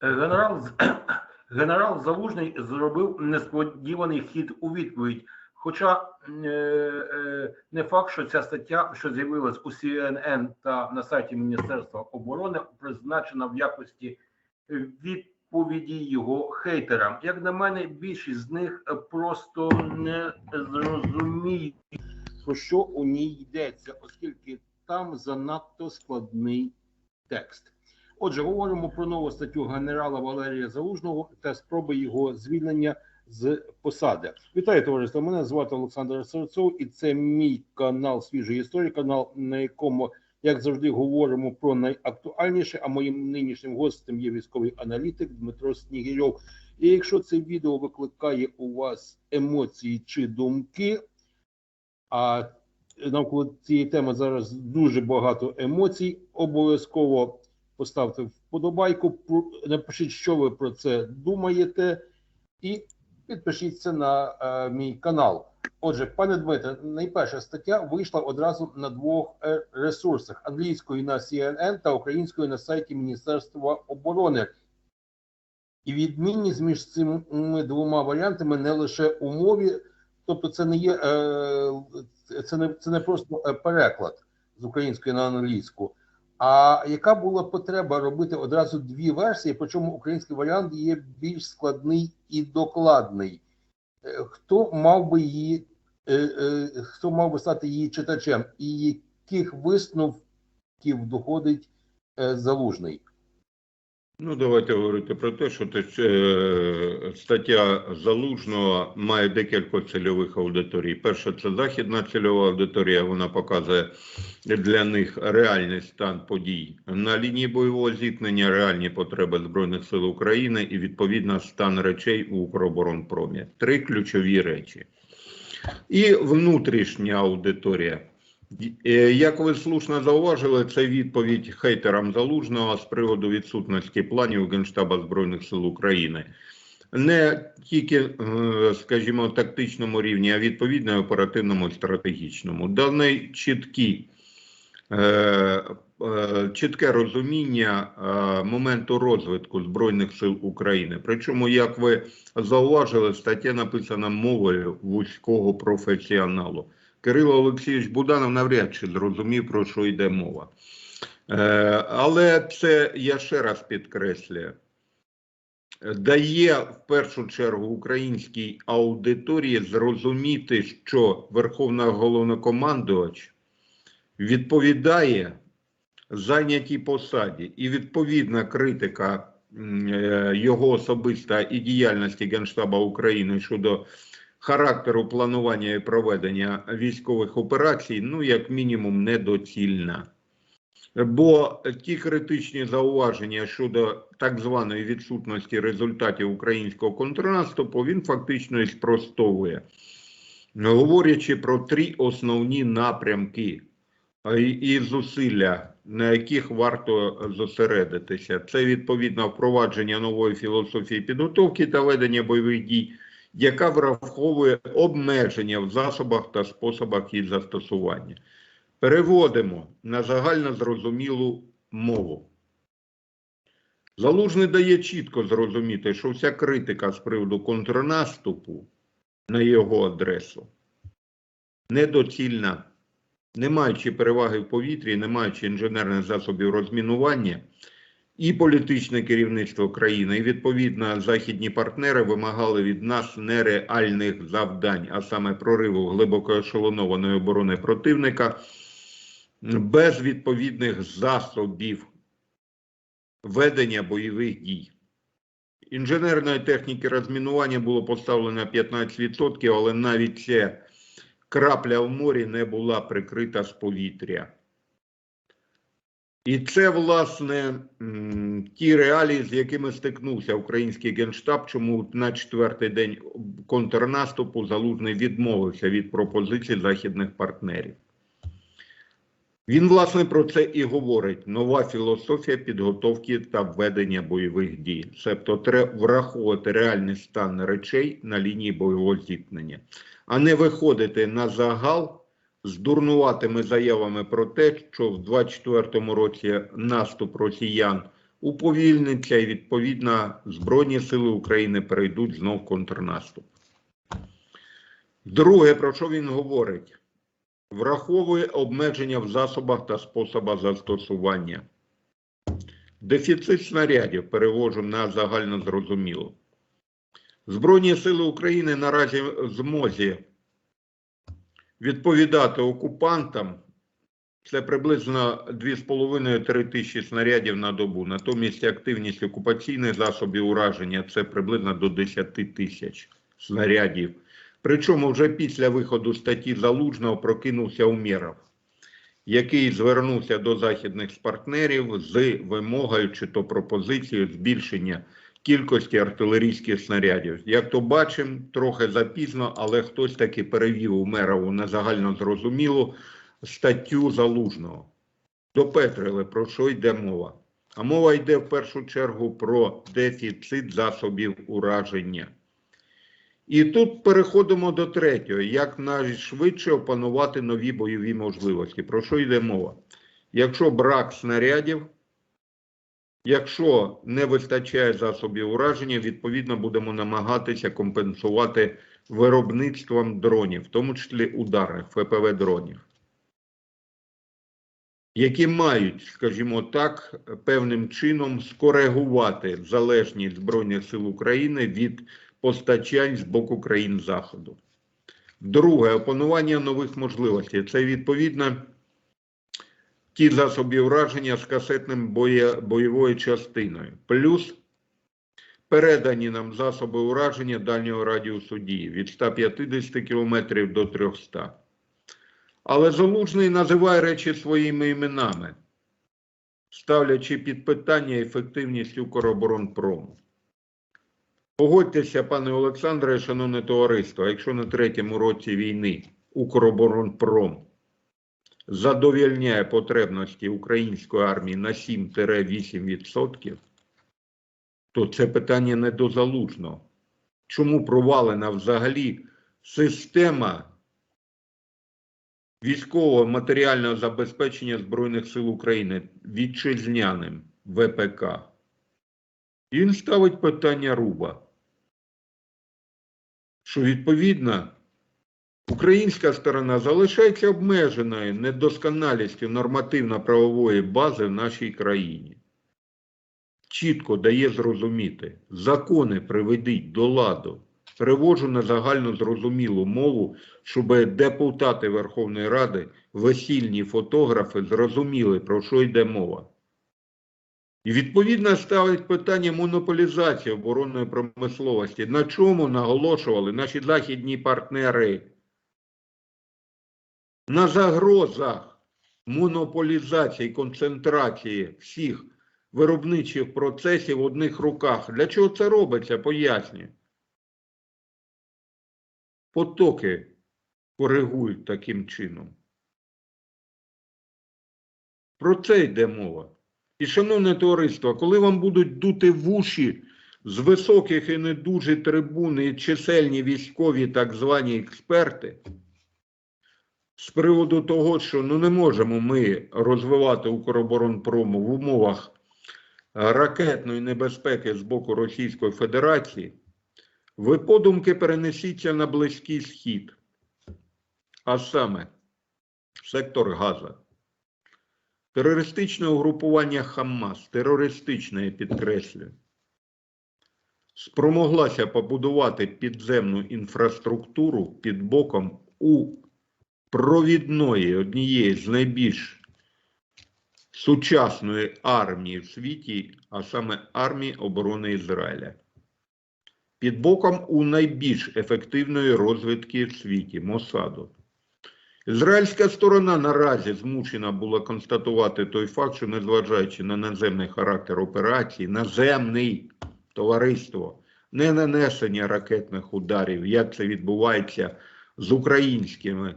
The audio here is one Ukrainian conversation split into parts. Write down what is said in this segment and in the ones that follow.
Е, Генерал, генерал Залужний зробив несподіваний хід у відповідь. Хоча е, е, не факт, що ця стаття, що з'явилась у CNN та на сайті Міністерства оборони, призначена в якості відповіді його хейтерам. Як на мене, більшість з них просто не зрозуміють, про що у ній йдеться, оскільки там занадто складний текст. Отже, говоримо про нову статтю генерала Валерія Залужного та спроби його звільнення з посади. Вітаю, товариство. Мене звати Олександр Серцов, і це мій канал Свіжий історій, канал, на якому, як завжди, говоримо про найактуальніше. А моїм нинішнім гостем є військовий аналітик Дмитро Снігирьов. І якщо це відео викликає у вас емоції чи думки, а навколо цієї теми зараз дуже багато емоцій, обов'язково поставте вподобайку, напишіть, що ви про це думаєте, і підпишіться на е, мій канал. Отже, пане Дмитре, найперша стаття вийшла одразу на двох е, ресурсах: англійською на CNN та українською на сайті Міністерства оборони. І відмінність між цими двома варіантами не лише у мові, тобто це не є е, це не це не просто е, переклад з української на англійську. А яка була потреба робити одразу дві версії? Причому український варіант є більш складний і докладний. Е, Хто мав би її, е, е, хто мав би стати її читачем, і яких висновків доходить залужний? Ну, давайте говорити про те, що те, е, стаття залужного має декілька цільових аудиторій. Перша це західна цільова аудиторія. Вона показує для них реальний стан подій на лінії бойового зіткнення, реальні потреби збройних сил України і відповідно стан речей у Укроборонпромі. Три ключові речі. І внутрішня аудиторія. Е, Як ви слушно зауважили, це відповідь хейтерам залужного з приводу відсутності планів Генштаба Збройних сил України. Не тільки, е, скажімо, тактичному рівні, а відповідно оперативному і стратегічному. Даний чіткі, е, чітке розуміння моменту розвитку Збройних сил України. Причому, як ви зауважили, стаття написана мовою вузького професіоналу. Кирило Олексійович Буданов навряд чи зрозумів, про що йде мова. Е, але це я ще раз підкреслюю. Дає в першу чергу українській аудиторії зрозуміти, що Верховна головнокомандувач відповідає зайнятій посаді, і відповідна критика е, його особиста і діяльності Генштаба України щодо характеру планування і проведення військових операцій, ну, як мінімум, недоцільна. Бо ті критичні зауваження щодо так званої відсутності результатів українського контрнаступу він фактично і спростовує, говорячи про три основні напрямки і- зусилля, на яких варто зосередитися. Це відповідно впровадження нової філософії підготовки та ведення бойових дій яка враховує обмеження в засобах та способах їх застосування. Переводимо на загально зрозумілу мову. Залужний дає чітко зрозуміти, що вся критика з приводу контрнаступу на його адресу недоцільна, не маючи переваги в повітрі, не маючи інженерних засобів розмінування, і політичне керівництво країни, і відповідно західні партнери вимагали від нас нереальних завдань, а саме прориву глибокоешелонованої оборони противника без відповідних засобів ведення бойових дій. Інженерної техніки розмінування було поставлено 15%, але навіть ця крапля в морі не була прикрита з повітря. І це, власне, ті реалії, з якими стикнувся український генштаб, чому на четвертий день контрнаступу Залужний відмовився від пропозицій західних партнерів. Він, власне, про це і говорить: нова філософія підготовки та ведення бойових дій. Тобто, треба враховувати реальний стан речей на лінії бойового зіткнення, а не виходити на загал з дурнуватими заявами про те, що в 24-му році наступ росіян уповільниться і відповідно Збройні Сили України перейдуть знов контрнаступ. Друге, про що він говорить? Враховує обмеження в засобах та способах застосування. Дефіцит снарядів перевожу на загально зрозуміло. Збройні сили України наразі в змозі відповідати окупантам. Це приблизно 2,5-3 тисячі снарядів на добу. Натомість активність окупаційних засобів ураження це приблизно до 10 тисяч снарядів. Причому вже після виходу статті Залужного прокинувся Умєров, який звернувся до західних партнерів з вимогою чи то пропозицією збільшення кількості артилерійських снарядів. Як то бачимо, трохи запізно, але хтось таки перевів Умерову на загально зрозумілу статтю Залужного. Допетрили, про що йде мова. А мова йде в першу чергу про дефіцит засобів ураження. І тут переходимо до третього, як найшвидше опанувати нові бойові можливості. Про що йде мова? Якщо брак снарядів, якщо не вистачає засобів ураження, відповідно будемо намагатися компенсувати виробництвом дронів, в тому числі ударних ФПВ дронів, які мають, скажімо так, певним чином скоригувати залежність Збройних сил України від постачань з боку країн Заходу. Друге, опанування нових можливостей. Це відповідно ті засоби ураження з касетним боє, бойовою частиною. Плюс передані нам засоби ураження дальнього радіусу дії від 150 км до 300. Але Залужний називає речі своїми іменами, ставлячи під питання ефективність Укроборонпрому. Погодьтеся, пане Олександре, шановне товариство, якщо на третьому році війни Укроборонпром задовільняє потребності української армії на 7-8%, то це питання не до залужного. Чому провалена взагалі система військового матеріального забезпечення Збройних сил України вітчизняним ВПК? І він ставить питання Руба, що відповідно українська сторона залишається обмеженою недосконалістю нормативно-правової бази в нашій країні. Чітко дає зрозуміти, закони приведіть до ладу. Переводжу на загально зрозумілу мову, щоб депутати Верховної Ради, весільні фотографи зрозуміли, про що йде мова. І відповідно ставить питання монополізації оборонної промисловості. На чому наголошували наші західні партнери? На загрозах монополізації, концентрації всіх виробничих процесів в одних руках. Для чого це робиться? Пояснюю. Потоки коригують таким чином. Про це йде мова. І, шановне товариство, коли вам будуть дути вуші з високих і не дуже трибун і чисельні військові так звані експерти, з приводу того, що ну не можемо ми розвивати Укроборонпрому в умовах ракетної небезпеки з боку Російської Федерації, ви подумки перенесіться на Близький Схід, а саме сектор Газа. Терористичне угрупування Хамас, терористичне, я підкреслюю, спромоглася побудувати підземну інфраструктуру під боком у провідної однієї з найбільш сучасної армії в світі, а саме армії оборони Ізраїля. Під боком у найбільш ефективної розвідки в світі Мосаду. Ізраїльська сторона наразі змушена була констатувати той факт, що незважаючи на наземний характер операції, наземний товариство, не нанесення ракетних ударів, як це відбувається з українськими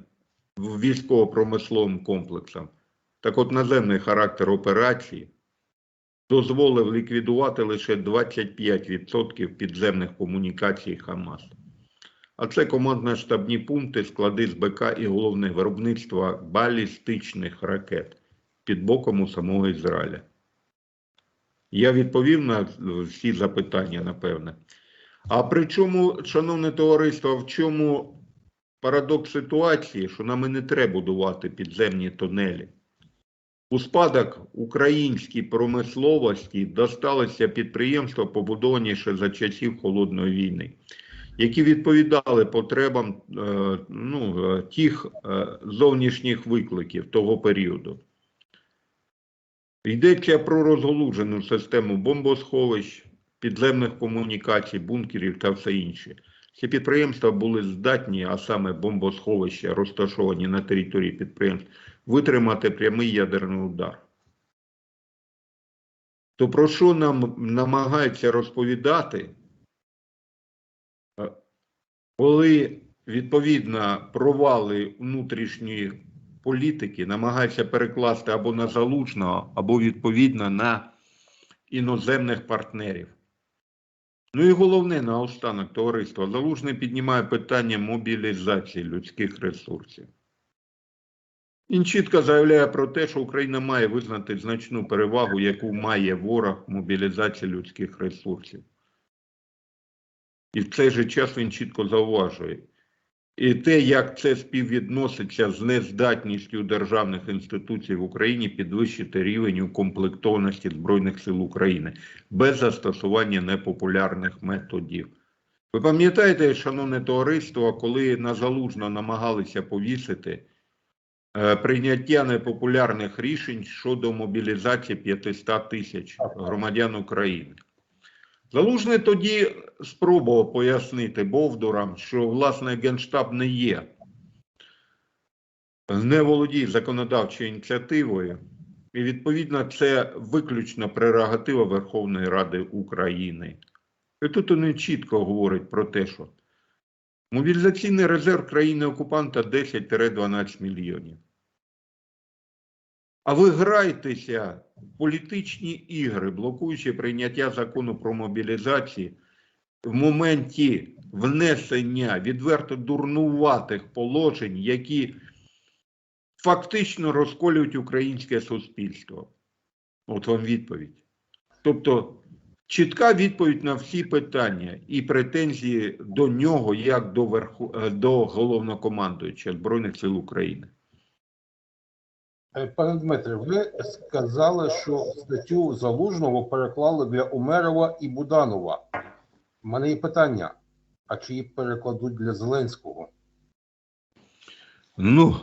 військово-промисловим комплексом. Так от наземний характер операції дозволив ліквідувати лише 25% підземних комунікацій Хамас. А це командно-штабні пункти, склади з БК і головне виробництво балістичних ракет під боком у самого Ізраїля. Я відповів на всі запитання, напевне. А при чому, шановне товариство, в чому парадокс ситуації, що нам і не треба будувати підземні тунелі? У спадок українській промисловості досталися підприємства, побудовані ще за часів Холодної війни, які відповідали потребам е, ну, е, тих е, зовнішніх викликів того періоду. Йдеться про розголужену систему бомбосховищ, підземних комунікацій, бункерів та все інше. Ці підприємства були здатні, а саме бомбосховища, розташовані на території підприємств, витримати прямий ядерний удар. То про що нам намагаються розповідати, е, коли відповідно провали внутрішньої політики намагаються перекласти або на залужного, або відповідно на іноземних партнерів. Ну і головне наостанок товариства Залужний піднімає питання мобілізації людських ресурсів. Він чітко заявляє про те, що Україна має визнати значну перевагу, яку має ворог мобілізації людських ресурсів. І в цей же час він чітко зауважує. І те, як це співвідноситься з нездатністю державних інституцій в Україні підвищити рівень укомплектованості Збройних сил України без застосування непопулярних методів. Ви пам'ятаєте, шановне товариство, коли на залужно намагалися повісити е, прийняття непопулярних рішень щодо мобілізації 500 тисяч громадян України? Залужний тоді спробував пояснити Бовдурам, що власне Генштаб не є, не володіє законодавчою ініціативою, і відповідно це виключно прерогатива Верховної Ради України. І тут вони чітко говорять про те, що мобілізаційний резерв країни-окупанта 10-12 мільйонів. А ви грайтеся в політичні ігри, блокуючи прийняття закону про мобілізацію в моменті внесення відверто дурнуватих положень, які фактично розколюють українське суспільство. От вам відповідь. Тобто чітка відповідь на всі питання і претензії до нього, як до, верху, до головнокомандуюча Збройних сил України. Е, Пане Дмитре, ви сказали, що статтю Залужного переклали для Умерова і Буданова. У мене є питання: а чи її перекладуть для Зеленського? Ну,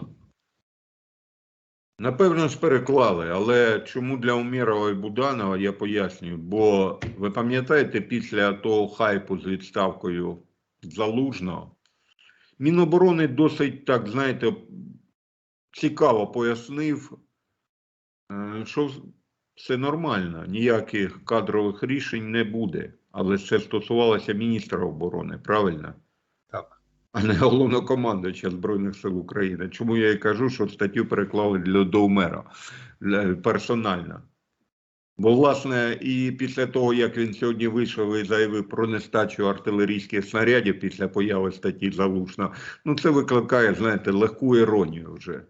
напевно ж переклали, але чому для Умірова і Буданова я пояснюю. Бо ви пам'ятаєте, після того хайпу з відставкою Залужного, Міноборони досить так, знаєте, цікаво пояснив, е, що все нормально, ніяких кадрових рішень не буде. Але це стосувалося міністра оборони, правильно? Так. а не головнокомандуюча Збройних сил України. Чому я і кажу, що статтю переклали для Довмера персонально. Бо, власне, і після того, як він сьогодні вийшов і заявив про нестачу артилерійських снарядів після появи статті Залужна, ну це викликає, знаєте, легку іронію вже.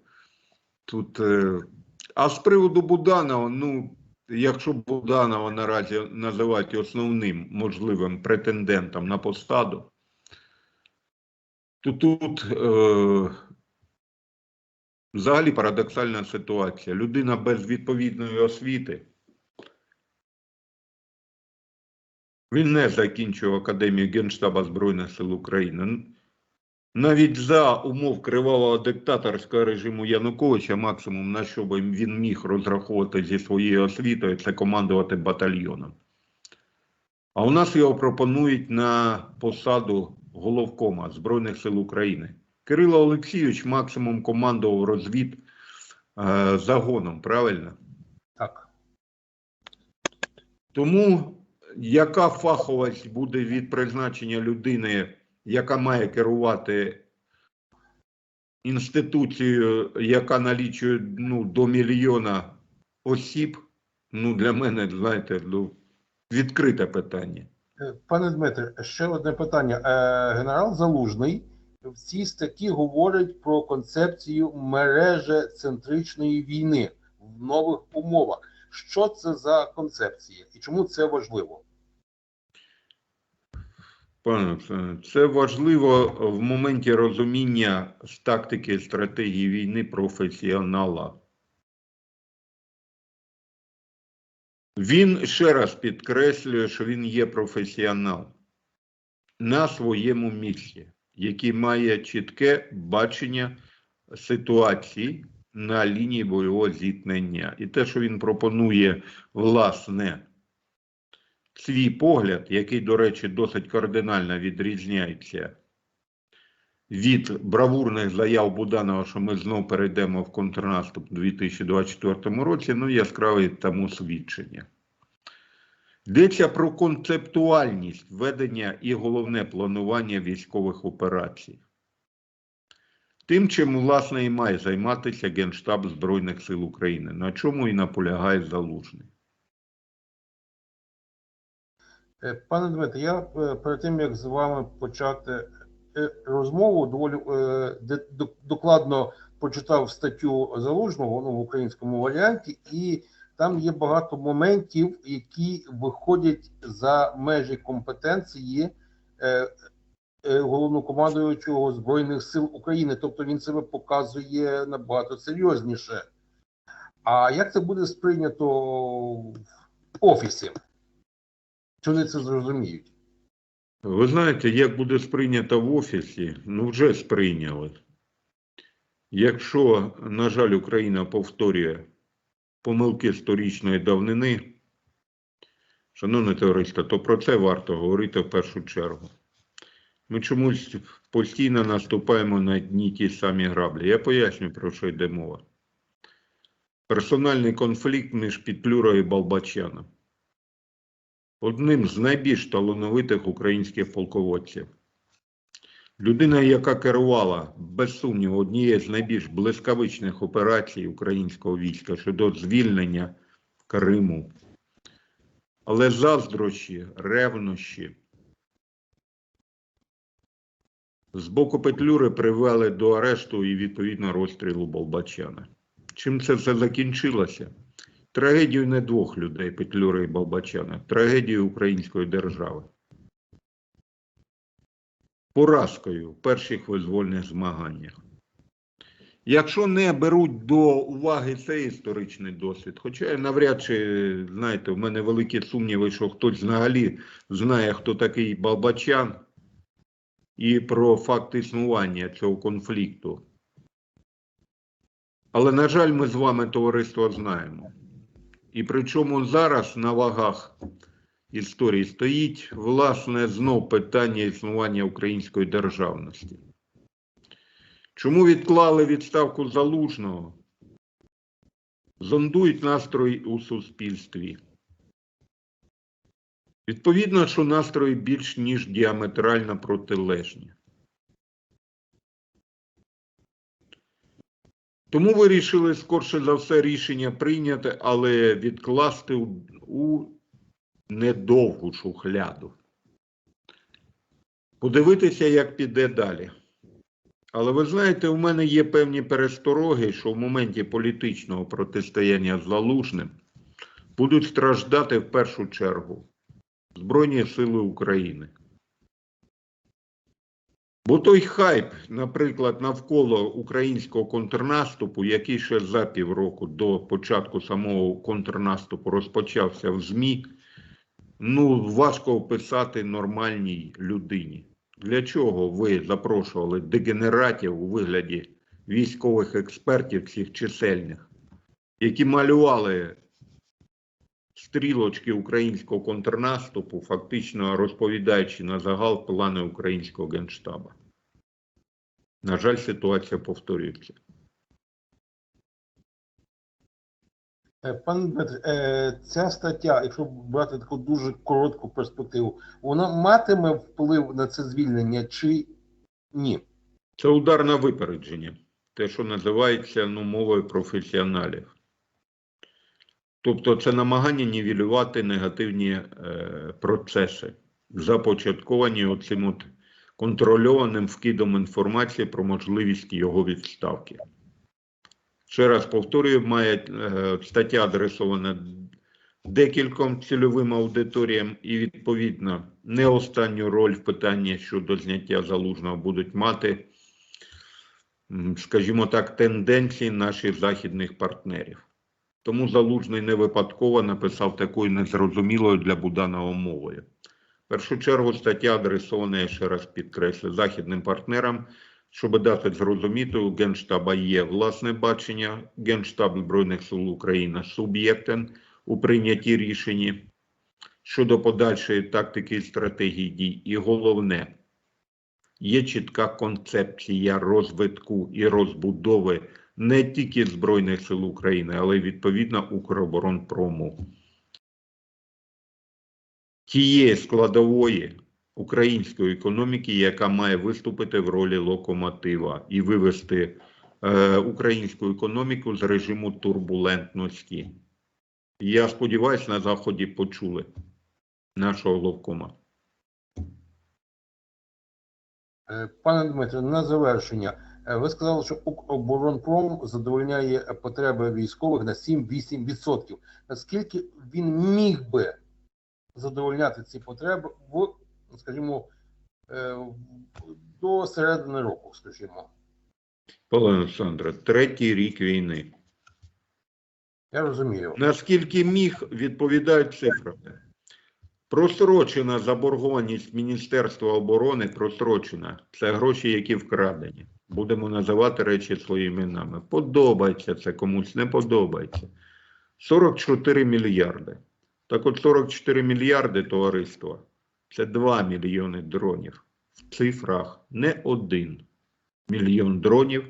Тут, е... А з приводу Буданова, ну, якщо Буданова наразі називають основним можливим претендентом на посаду, то тут е, взагалі парадоксальна ситуація. Людина без відповідної освіти. Він не закінчив Академію Генштаба Збройних сил України. Навіть за умов кривавого диктаторського режиму Януковича, максимум на що би він міг розраховувати зі своєю освітою, це командувати батальйоном. А у нас його пропонують на посаду головкома Збройних сил України. Кирило Олексійович максимум командував розвід е, загоном, правильно? Так. Тому яка фаховість буде від призначення людини, яка має керувати інституцією, яка налічує ну, до мільйона осіб, ну для мене, знаєте, ну, відкрите питання. Е, Пане Дмитре, ще одне питання. Е, Генерал Залужний в цій статті говорить про концепцію мережецентричної війни в нових умовах. Що це за концепція і чому це важливо? Пане це важливо в моменті розуміння з тактики і стратегії війни професіонала. Він ще раз підкреслює, що він є професіонал на своєму місці, який має чітке бачення ситуації на лінії бойового зіткнення. І те, що він пропонує, власне, свій погляд, який, до речі, досить кардинально відрізняється від бравурних заяв Буданова, що ми знов перейдемо в контрнаступ у 2024 році, ну, яскраве тому свідчення. Йдеться про концептуальність ведення і головне планування військових операцій. Тим, чим, власне, і має займатися Генштаб Збройних сил України, на чому і наполягає Залужний. Пане Дмитре, я е, перед тим як з вами почати е, розмову, доволі е, докладно прочитав статтю залужного ну, в українському варіанті, і там є багато моментів, які виходять за межі компетенції е, е, головнокомандуючого збройних сил України. Тобто він себе показує набагато серйозніше. А як це буде сприйнято в офісі? Чи вони це зрозуміють? Ви знаєте, як буде сприйнято в офісі, ну вже сприйняли. Якщо, на жаль, Україна повторює помилки сторічної давнини, шановне товариство, то про це варто говорити в першу чергу. Ми чомусь постійно наступаємо на одні й ті самі граблі. Я поясню, про що йде мова. Персональний конфлікт між Петлюрою і Балбачаном одним з найбільш талановитих українських полководців. Людина, яка керувала, без сумніву, однією з найбільш блискавичних операцій українського війська щодо звільнення Криму. Але заздрощі, ревнощі з боку Петлюри привели до арешту і відповідно розстрілу Болбачана. Чим це все закінчилося? Трагедію не двох людей, Петлюри і Болбачана, трагедію української держави. Поразкою в перших визвольних змаганнях. Якщо не беруть до уваги цей історичний досвід, хоча навряд чи, знаєте, в мене великі сумніви, що хтось взагалі знає, хто такий Балбачан, і про факт існування цього конфлікту. Але, на жаль, ми з вами товариство знаємо. І причому зараз на вагах історії стоїть, власне, знов питання існування української державності. Чому відклали відставку залужного? Зондують настрої у суспільстві. Відповідно, що настрої більш ніж діаметрально протилежні. Тому вирішили скорше за все рішення прийняти, але відкласти у, недовгу шухляду. Подивитися, як піде далі. Але ви знаєте, у мене є певні перестороги, що в моменті політичного протистояння з Залужним будуть страждати в першу чергу Збройні Сили України. Бо той хайп, наприклад, навколо українського контрнаступу, який ще за півроку до початку самого контрнаступу розпочався в ЗМІ, ну важко описати нормальній людині. Для чого ви запрошували дегенератів у вигляді військових експертів всіх чисельних, які малювали стрілочки українського контрнаступу, фактично розповідаючи на загал плани українського генштаба? На жаль, ситуація повторюється. Е, Пане Дмитре, ця стаття, якщо брати таку дуже коротку перспективу, вона матиме вплив на це звільнення чи ні? Це удар на випередження, те, що називається ну, мовою професіоналів. Тобто це намагання нівелювати негативні е, процеси, започатковані оцим от контрольованим вкидом інформації про можливість його відставки. Ще раз повторюю, має е, стаття адресована декільком цільовим аудиторіям і, відповідно, не останню роль в питанні щодо зняття залужного будуть мати, скажімо так, тенденції наших західних партнерів. Тому Залужний не випадково написав такою незрозумілою для Буданова мовою. В першу чергу стаття адресована, я ще раз підкреслю, західним партнерам, щоб дати зрозуміти, у Генштаба є власне бачення, Генштаб Збройних сил України суб'єктен у прийнятті рішень щодо подальшої тактики і стратегії дій. І головне, є чітка концепція розвитку і розбудови не тільки Збройних сил України, але й відповідно Укроборонпрому. Тієї складової української економіки, яка має виступити в ролі локомотива і вивести е, українську економіку з режиму турбулентності. Я сподіваюся, на Заході почули нашого головкома. Е, Пане Дмитре, на завершення. Е, Ви сказали, що Укроборонпром задовольняє потреби військових на 7-8%. Наскільки він міг би задовольняти ці потреби в, скажімо, е, до середини року, скажімо? Павло Олександре, третій рік війни. Я розумію. Наскільки міг, відповідають цифрами. Просрочена заборгованість Міністерства оборони просрочена. Це гроші, які вкрадені. Будемо називати речі своїми іменами. Подобається це комусь, не подобається. 44 мільярди. Так от 44 мільярди товариства це 2 мільйони дронів. В цифрах не один мільйон дронів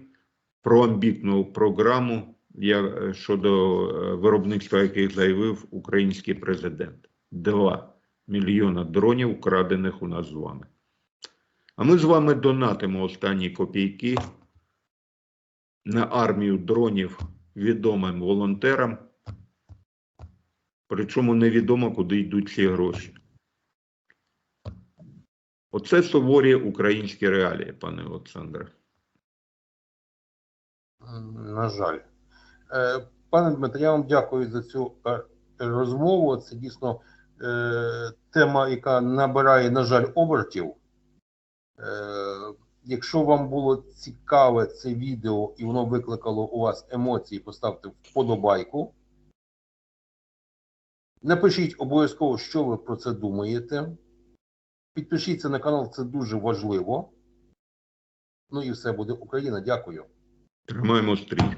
про амбітну програму я, е, щодо е, виробництва, яких заявив український президент. 2 мільйона дронів, украдених у нас з вами. А ми з вами донатимо останні копійки на армію дронів відомим волонтерам. Причому невідомо, куди йдуть ці гроші. Оце суворі українські реалії, пане Олександре. На жаль. Е, Пане Дмитре, я вам дякую за цю е, розмову. Це дійсно е, тема, яка набирає, на жаль, обертів. Е, Якщо вам було цікаве це відео і воно викликало у вас емоції, поставте вподобайку. Напишіть обов'язково, що ви про це думаєте. Підпишіться на канал, це дуже важливо. Ну і все буде Україна. Дякую. Тримаємо стрій.